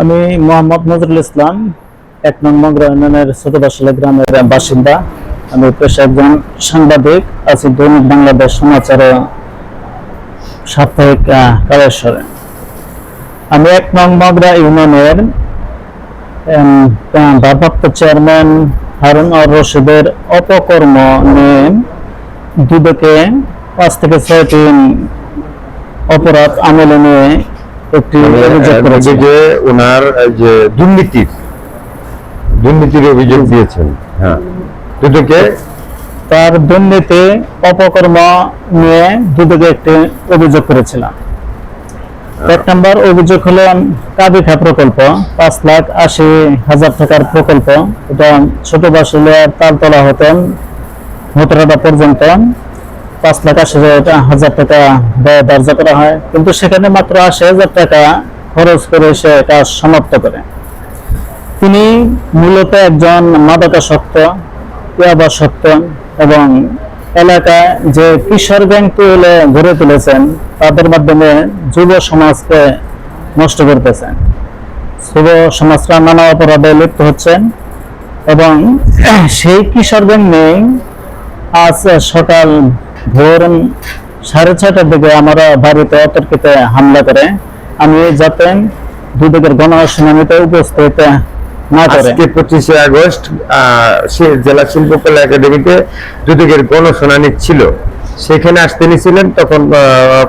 আমি মোহাম্মদ নজরুল ইসলাম, এক নং মগরা ইউনিয়নের ছোটবাসলা গ্রামের বাসিন্দা। আমি পেশা একজন সাংবাদিক, আছি দৈনিক বাংলাদেশ সমাচার সাপ্তাহিক কালেশ্বরে। আমি এক নং মগরা ইউনিয়নের ভারপ্রাপ্ত চেয়ারম্যান হারুন আর রশিদের অপকর্ম নিয়ে দুদকে পাঁচ থেকে ছয় ছয়টি অপরাধ আমলে নিয়ে একটি অভিযোগ যে ওনার যে দুর্নীতির দুর্নীতির অভিযোগ দিয়েছেন হ্যাঁ। দুটোকে তার দুর্নীতি অপকর্ম নিয়ে দুদকে একটি অভিযোগ করেছিলাম। এক নম্বর অভিযোগ হলো কাবিখা প্রকল্প পাঁচ লাখ আশি হাজার টাকার প্রকল্প। এটা ছোট বাসুলিয়ার তালতলা হতেন মতরাদা পর্যন্ত। পাঁচ লাখ আশি হাজার- টাকা ব্যয় ধার্য করা হয়। কিন্তু সেখানে মাত্র আশি হাজার টাকা খরচ করে সে কাজ সমাপ্ত করে। তিনি মূলত একজন মাদকাসক্ত, ইয়াবাসক্ত এবং এলাকায় যে কিশোর ব্যাংক তুলে গড়ে তুলেছেন, তাদের মাধ্যমে যুব সমাজকে নষ্ট করতেছেন। যুব সমাজরা নানা অপরাধে লিপ্ত হচ্ছেন এবং সেই কিশোর ব্যাংক নেই। আজ সকাল ভোর সাড়ে ছয়টার দিকে আমরা বাড়িতে অতর্কিত হামলা করে। আমি যাতে দুদিকের গণশুনানিতে উপস্থিত না করে। আজকে পঁচিশে আগস্ট জেলা শিল্পকলা একাডেমিতে দুদকের গণশুনানি ছিল। সেখানে আসতে নিয়েছিলেন তখন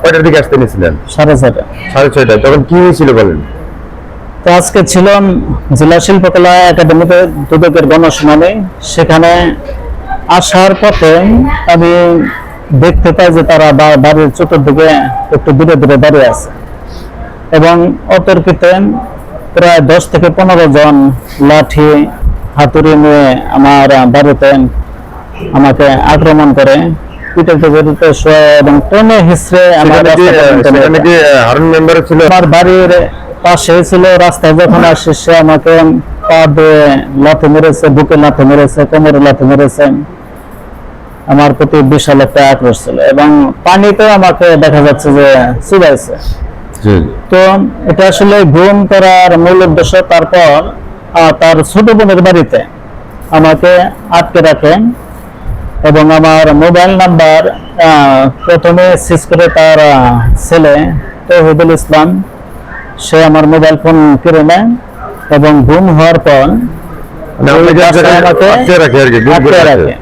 কয়টার দিকে আসতে নিয়েছিলেন? সাড়ে ছয়টা। সাড়ে ছয়টায় তখন কি হয়েছিল বলেন? তো আজকে ছিলাম জেলা শিল্পকলা একাডেমিতে দুদকের গণশুনানি সেখানে আসার পথে আমি দেখতে পাই যে তারা বাড়ির চতুর্দিকে একটু দূরে দূরে দাঁড়িয়ে আছে। এবং অতর্কিতে প্রায় দশ থেকে পনেরো জন লাঠি হাতুড়ি নিয়ে আমার বাড়িতে আমাকে আক্রমণ করে। শোয়ে এবং হিসড়ে আমার বাড়ির পাশে ছিল রাস্তায় যখন আসে সে আমাকে পা দিয়ে লাথি মেরেছে বুকে লাথি মেরেছে কোমরে লাথি মেরেছে। আমার প্রতি বিশাল একটা আক্রোশ ছিল এবং পানিতেও আমাকে দেখা যাচ্ছে যে চুবাইছে তো এটা আসলে গুম করার মূল উদ্দেশ্য। তারপর তার ছোট বোনের বাড়িতে আমাকে আটকে রাখেন এবং আমার মোবাইল নাম্বার প্রথমে সিজ করে তার ছেলে তহিদুল ইসলাম সে আমার মোবাইল ফোন কেড়ে নেয় এবং গুম হওয়ার পর মানে আমাকে আটকে রাখে।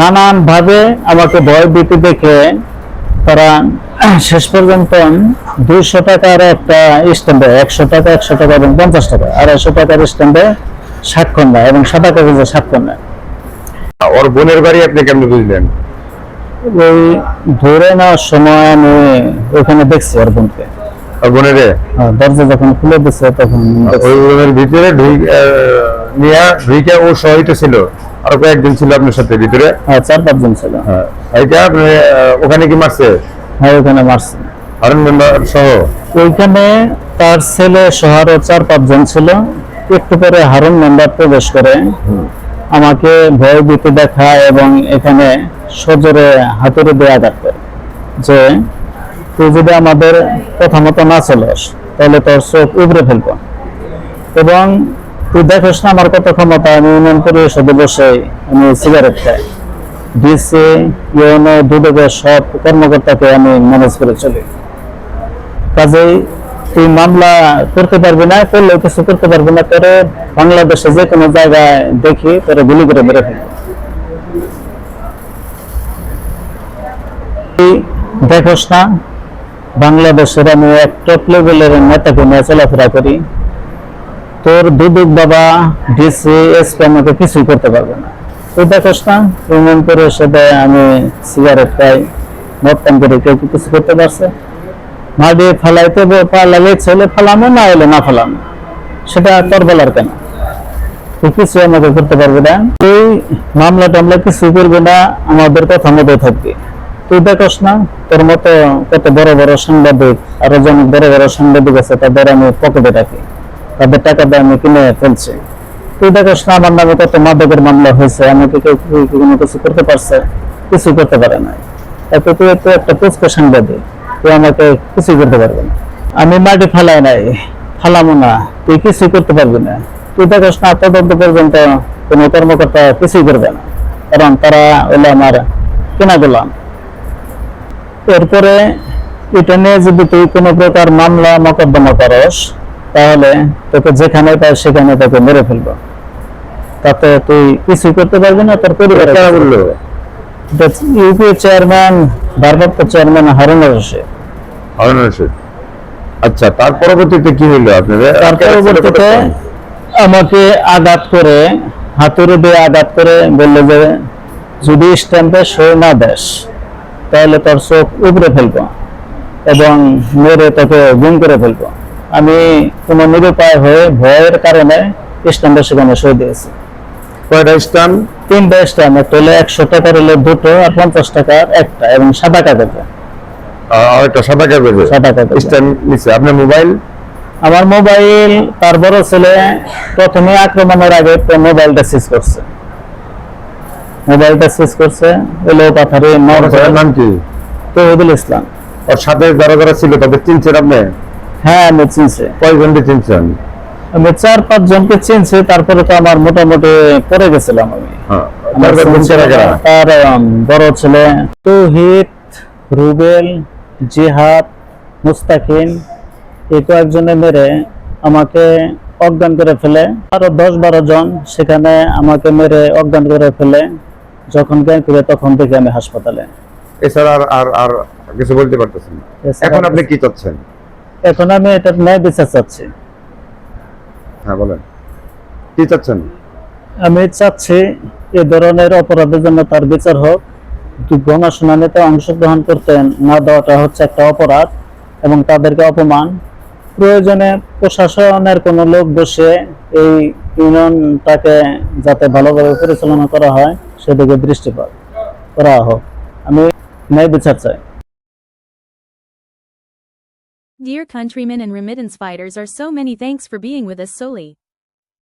আর কি, গুম করে আটকে রাখে। রাখে নানান ভাবে আমাকে ভয় ভীতি দেখে তারা শেষ পর্যন্ত দুইশো টাকার একটা স্ট্যাম্পে একশো টাকা একশো টাকা এবং পঞ্চাশ টাকা আড়াইশো টাকার স্ট্যাম্পে স্বাক্ষর নেয় এবং সাদা কাগজে স্বাক্ষর নেয় ওর বোনের বাড়ি আপনি কেমন বুঝলেন? ওই ধরে নেওয়ার সময় আমি ওখানে দেখছি ওর বোনকে। ওর দরজা যখন খুলে দিচ্ছে তখন ওই রুমের ভিতরে নিয়ে ঢুইকে ও সহিত ছিল। আর কয়েকদিন ছিল আপনার সাথে ভিতরে? হ্যাঁ চার পাঁচজন ছিল। এইটা আপনি ওখানে কি মারছে? হ্যাঁ ওখানে মারছে। হারুন মেম্বার সহ? ওইখানে তার ছেলে সহ আরও চার পাঁচজন ছিল। একটু পরে হারুন মেম্বার প্রবেশ করে। আমাকে ভয় দিতে দেখায় এবং এখানে সজোরে হাতুড়ি দিয়ে আঘাত করে যে তুই যদি আমাদের কথা মতো না চলস তাহলে তোর চোখ উবড়ে ফেলব। এবং তুই দেখোস না আমার কত ক্ষমতা, আমি ইউনিয়ন পরিষদে বসে, আমি সিগারেট খাই। ডিসি ইউনো দুদকের সব কর্মকর্তাকে আমি ম্যানেজ করে চলি। কাজেই তুই মামলা করতে পারবি না করলে কিছু করতে পারবি না তোরে বাংলাদেশে যে কোনো জায়গায় দেখি তোরে গুলি করে মেরে ফেলব দেখোস না, বাংলাদেশের আমি এক টপ লেভেলের নেতাকে নিয়ে চলাফেরা করি। তোর দুদুক বাবা ডিসি, এসপি আমাকে কিছুই করতে পারবে না। তুই দেখোস না করে পরিষদে আমি সিগারেট খাই পান করে কেউ কিছু করতে পারছে? মাটি ফেলাইতে পারলে ছেলে ফেলামো, না এলে না ফেলামো। সেটা তোর বলার কেন? তুই কিছু আমাকে করতে পারবে না। তুই মামলা টামলা কিছু করবে না, আমাদের কথা মতো থাকবে। তুই দেখোস না, তোর মতো কত বড় বড় সাংবাদিক, আরও যেমন বড় বড় সাংবাদিক আছে, তাদের আমি পকেটে রাখি। তাদের টাকা দিয়ে, আমি কিনে ফেলছি। তুই দেখোস না আমার নামে কত মাদকের মামলা হয়েছে, আমাকে কেউ কোনো কিছু করতে পারছে? কিছু করতে পারে না এত তুই তো একটা পুষ্প সাংবাদিক তুই আমাকে কিছুই করতে পারবে না। আমি মাটি ফেলাই নাই ফালামো না তুই কিছুই করতে পারবি না। তুই দেখোস না তদন্ত পর্যন্ত কোনো কর্মকর্তা কিছুই করবে না। কারণ তারা হলো আমার কেনা গোলাম। এরপরে এটা নিয়ে যদি তুই কোনো প্রকার মামলা, মোকদ্দমা করস তাহলে তোকে যেখানে পাই সেখানে তোকে মেরে ফেলব। তাতে তুই কিছুই করতে পারবি না তোর পরিবার কারা বলল? ইউপি চেয়ারম্যান ভারপ্রাপ্ত চেয়ারম্যান হারুন রশিদ। হারুন রশিদ। আচ্ছা তার পরবর্তীতে কি হলো আপনাদের? তার পরবর্তীতে আমাকে আঘাত করে হাতুড়ি দিয়ে আঘাত করে বলল যে যদি স্ট্যাম্পে সই না দেস তাহলে তোর চোখ উপরে ফেলব এবং মেরে তোকে গুম করে ফেলব। আমি কোনো নিরুপায় হয়ে ভয়ের কারণে স্ট্যাম্পে সেখানে সই দিয়েছি। কয়টা স্টান তিনটা স্ট্যাম্প একটা হলো একশো টাকার হলো দুটো আর পঞ্চাশ টাকার একটা এবং সাদা কাগজে। আর একটা সাদা কাগজে? সাদা কাগজে। স্টান নিচে আপনার মোবাইল? আমার মোবাইল তার বড় ছেলে প্রথমে আক্রমণের আগে মোবাইলটা সিজ করছে। মোবাইলটা সিজ করছে এলো পাথারে নাম কি? তহিদুল ইসলাম। ওর সাথে যারা যারা ছিল তাদের চিনছেন আপনি? হ্যাঁ আমি চিনছি। কয়জনকে চিনছেন আমি? চার পাঁচ জনকে চিনছি তারপরে তো আমার মোটামুটি পড়ে গেছিলাম আমি। হ্যাঁ কারা? তার বড় ছেলে। তৌহিদ রুবেল জিহাদ মুস্তাকিম এই কয়েকজনে মেরে আমাকে অজ্ঞান করে ফেলে। আরও দশ বারো জন সেখানে আমাকে মেরে অজ্ঞান করে ফেলে। যখন জ্ঞান ফিরে তখন থেকে আমি হাসপাতালে। এছাড়া আর আর কিছু বলতে পারতেছেন না। এখন আপনি কি চাচ্ছেন? এখন আমি এটার ন্যায় বিচার চাচ্ছি। হ্যাঁ বলেন। কি চাচ্ছেন? আমি চাচ্ছি এ ধরনের অপরাধের জন্য তার বিচার হোক গণশুনানিতে অংশগ্রহণ করতে না দেওয়াটা হচ্ছে একটা অপরাধ এবং তাদেরকে অপমান। প্রয়োজনে প্রশাসনের কোনো লোক বসে এই ইউনিয়নটাকে যাতে ভালোভাবে পরিচালনা করা হয় সেদিকে দৃষ্টিপাত করা হোক। আমি ন্যায় বিচার চাই। Dear countrymen and remittance fighters are so many thanks for being with us solely.